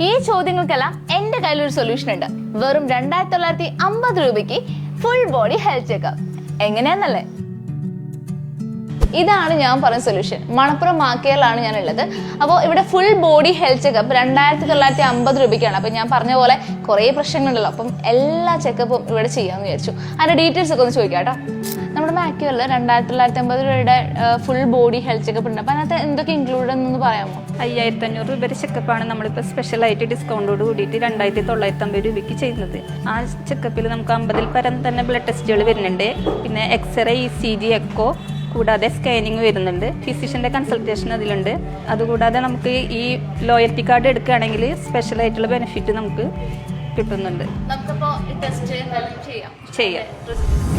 ഈ ചോദ്യങ്ങൾക്കെല്ലാം എന്റെ കയ്യിൽ ഒരു സൊല്യൂഷൻ ഉണ്ട്. വെറും രണ്ടായിരത്തി തൊള്ളായിരത്തി അമ്പത് രൂപയ്ക്ക് ഫുൾ ബോഡി ഹെൽത്ത് ചെക്കപ്പ് എങ്ങനെയാന്നല്ലേ? ഇതാണ് ഞാൻ പറഞ്ഞ സൊല്യൂഷൻ മണപ്പുറം മാക്കിയറിലാണ് ഞാൻ ഉള്ളത് അപ്പോൾ ഇവിടെ ഫുൾ ബോഡി ഹെൽത്ത് ചെക്കപ്പ് രണ്ടായിരത്തി തൊള്ളായിരത്തി അമ്പത് രൂപയ്ക്കാണ്. അപ്പോൾ ഞാൻ പറഞ്ഞ പോലെ കുറേ പ്രശ്നങ്ങളുണ്ടല്ലോ. അപ്പം എല്ലാ ചെക്കപ്പും ഇവിടെ ചെയ്യാമെന്ന് വിചാരിച്ചു. അതിന്റെ ഡീറ്റെയിൽസ് ഒക്കെ ഒന്ന് ചോദിക്കാം കേട്ടോ നമ്മുടെ മാക്കിയറിൽ രണ്ടായിരത്തി തൊള്ളായിരത്തി അമ്പത് രൂപയുടെ ഫുൾ ബോഡി ഹെൽത്ത് ചെക്കപ്പ് ഉണ്ട്. അപ്പോൾ അതിനകത്ത് എന്തൊക്കെ ഇൻക്ലൂഡ് എന്നൊന്ന് പറയാമോ? അയ്യായിരത്തി അഞ്ഞൂറ് രൂപയുടെ ചെക്കപ്പാണ് നമ്മളിപ്പോൾ സ്പെഷ്യലായിട്ട് ഡിസ്കൗണ്ടോട് കൂടിയിട്ട് രണ്ടായിരത്തി തൊള്ളായിരത്തി അമ്പത് രൂപയ്ക്ക് ചെയ്യുന്നത്. ആ ചെക്കപ്പിൽ നമുക്ക് അമ്പതിൽ പരം തന്നെ ബ്ലഡ് ടെസ്റ്റുകൾ വരുന്നുണ്ട്. പിന്നെ x ray E C G echo കൂടാതെ സ്കാനിങ് വരുന്നുണ്ട്. ഫിസിഷ്യന്റെ കൺസൾട്ടേഷൻ അതിലുണ്ട്. അതുകൂടാതെ നമുക്ക് ഈ ലോയൽറ്റി കാർഡ് എടുക്കുകയാണെങ്കിൽ സ്പെഷ്യലായിട്ടുള്ള ബെനിഫിറ്റ് നമുക്ക് കിട്ടുന്നുണ്ട്. ചെയ്യാം. ചെയ്യാം.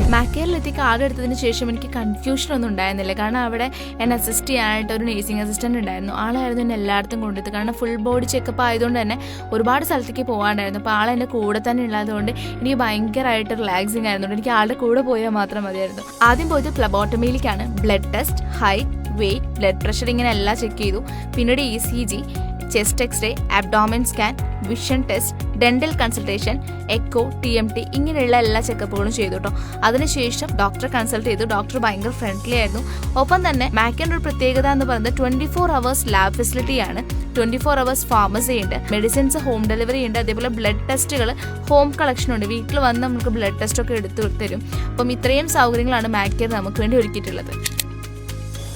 മാക്കേറിലെത്തി കാർഡ് എടുത്തതിന് ശേഷം എനിക്ക് കൺഫ്യൂഷൻ ഒന്നും ഉണ്ടായിരുന്നില്ല. കാരണം അവിടെ എന്നെ അസിസ്റ്റ് ചെയ്യാനായിട്ട് ഒരു നേഴ്സിംഗ് അസിസ്റ്റന്റ് ഉണ്ടായിരുന്നു. ആളായിരുന്നു എന്നെ എല്ലായിടത്തും കൊണ്ടുപോയത് കാരണം ഫുൾ ബോഡി ചെക്കപ്പ് ആയതുകൊണ്ട് തന്നെ ഒരുപാട് സ്ഥലത്തേക്ക് പോകാണ്ടായിരുന്നു. അപ്പോൾ ആൾ എന്റെ കൂടെ തന്നെ ഉള്ളതുകൊണ്ട് എനിക്ക് ഭയങ്കരമായിട്ട് റിലാക്സിങ് ആയിരുന്നു. എനിക്ക് ആളുടെ കൂടെ പോയാൽ മാത്രം മതിയായിരുന്നു. ആദ്യം പോയത് പ്ലബോട്ടമിയിലേക്കാണ് blood test height weight blood pressure ഇങ്ങനെ എല്ലാം ചെക്ക് ചെയ്തു. പിന്നീട് E C G chest x ray abdomen scan vision test dental consultation echo T M T ഇങ്ങനെയുള്ള എല്ലാ ചെക്കപ്പുകളും ചെയ്തു കേട്ടോ അതിനുശേഷം ഡോക്ടറെ കൺസൾട്ട് ചെയ്തു. ഡോക്ടർ ഭയങ്കര ഫ്രണ്ട്ലി ആയിരുന്നു. ഒപ്പം തന്നെ മാക്കിന്റെ ഒരു പ്രത്യേകത എന്ന് പറയുന്നത് ട്വന്റി ഫോർ അവേഴ്സ് ലാബ് ഫെസിലിറ്റിയാണ് ട്വന്റി ഫോർ അവേഴ്സ് ഫാർമസി ഉണ്ട്. മെഡിസിൻസ് ഹോം ഡെലിവറി ഉണ്ട്. അതേപോലെ ബ്ലഡ് ടെസ്റ്റുകൾ ഹോം കളക്ഷൻ ഉണ്ട്. വീട്ടിൽ വന്ന് നമുക്ക് ബ്ലഡ് ടെസ്റ്റ് ഒക്കെ എടുത്തു തരും. അപ്പം ഇത്രയും സൗകര്യങ്ങളാണ് മാക്കിയർ നമുക്ക് വേണ്ടി ഒരുക്കിയിട്ടുള്ളത്.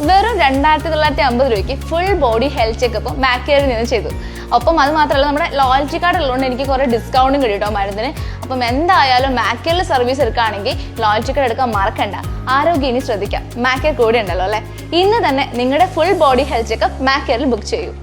വെറും രണ്ടായിരത്തി തൊള്ളായിരത്തി അമ്പത് രൂപയ്ക്ക് ഫുൾ ബോഡി ഹെൽത്ത് ചെക്കപ്പ് മാക്കേറിൽ നിന്ന് ചെയ്തു. അപ്പം അത് മാത്രമല്ല നമ്മുടെ ലോയൽറ്റി കാർഡ് ഉള്ളതുകൊണ്ട് എനിക്ക് കുറേ ഡിസ്കൗണ്ടും കിട്ടിയിട്ടോ കേട്ടോ മരുന്നിന്. അപ്പം എന്തായാലും മാക്കേറിൽ സർവീസ് എടുക്കുകയാണെങ്കിൽ ലോയൽറ്റി കാർഡ് എടുക്കാൻ മറക്കണ്ട. ആരോഗ്യം ഇനി ശ്രദ്ധിക്കാം. മാക്കേർ കൂടെ ഉണ്ടല്ലോ അല്ലേ? ഇന്ന് തന്നെ നിങ്ങളുടെ ഫുൾ ബോഡി ഹെൽത്ത് ചെക്കപ്പ് മാക്കേറിൽ ബുക്ക് ചെയ്യൂ.